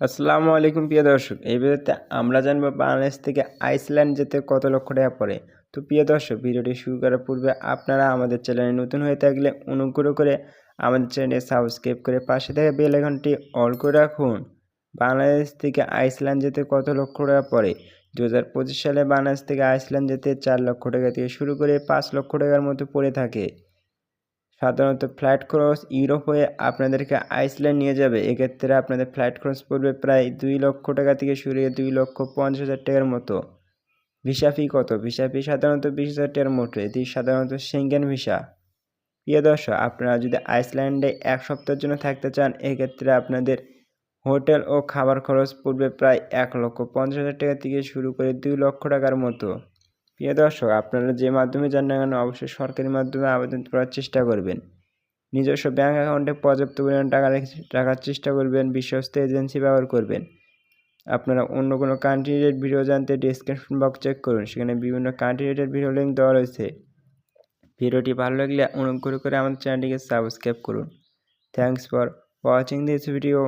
আসসালামু আলাইকুম প্রিয় দর্শক, এই ভিডিওতে আমরা জানব বাংলাদেশ থেকে আইসল্যান্ড যেতে কত লক্ষ টাকা পড়ে। তো প্রিয় দর্শক, ভিডিওটি শুরু করার পূর্বে আপনারা আমাদের চ্যানেলে নতুন হয়ে থাকলে অনুগ্রহ করে আমাদের চ্যানেলে সাবস্ক্রাইব করে পাশে থাকা বেল আইকনটি অল করে রাখুন। বাংলাদেশ থেকে আইসল্যান্ড যেতে কত লক্ষ টাকা পড়ে? দু হাজার পঁচিশ সালে বাংলাদেশ থেকে আইসল্যান্ড যেতে চার লক্ষ টাকা থেকে শুরু করে পাঁচ লক্ষ টাকার মতো পড়ে থাকে। সাধারণত ফ্লাইট খরচ ইউরোপ হয়ে আপনাদেরকে আইসল্যান্ড নিয়ে যাবে। এক্ষেত্রে আপনাদের ফ্লাইট খরচ পড়বে প্রায় দুই লক্ষ টাকা থেকে শুরু হয়ে দুই লক্ষ পঞ্চাশ হাজার টাকার মতো। ভিসা ফি কত? ভিসা ফি সাধারণত বিশ হাজার টাকার মতো। এটি সাধারণত সেঙ্গেন ভিসা। প্রিয় দর্শক, আপনারা যদি আইসল্যান্ডে এক সপ্তাহের জন্য থাকতে চান, এক্ষেত্রে আপনাদের হোটেল ও খাবার খরচ পড়বে প্রায় এক লক্ষ পঞ্চাশ হাজার টাকা থেকে শুরু করে দুই লক্ষ টাকার মতো। প্রিয় দর্শক, আপনারা যে মাধ্যমে যান না কেন অবশ্যই সরকারি মাধ্যমে আবেদন করার চেষ্টা করবেন। নিজস্ব ব্যাঙ্ক অ্যাকাউন্টে পর্যাপ্ত পরিমাণ টাকা রেখে রাখার চেষ্টা করবেন, বিশ্বস্ত এজেন্সি ব্যবহার করবেন। আপনারা অন্য কোনো কান্ট্রি রেট ভিডিও জানতে ডিসক্রিপশন বক্স চেক করুন, সেখানে বিভিন্ন কান্ট্রি রেটের ভিডিও লিঙ্ক দেওয়া রয়েছে। ভিডিওটি ভালো লাগলে অনুগ্রহ করে আমাদের চ্যানেলটিকে সাবস্ক্রাইব করুন। Thanks for watching this video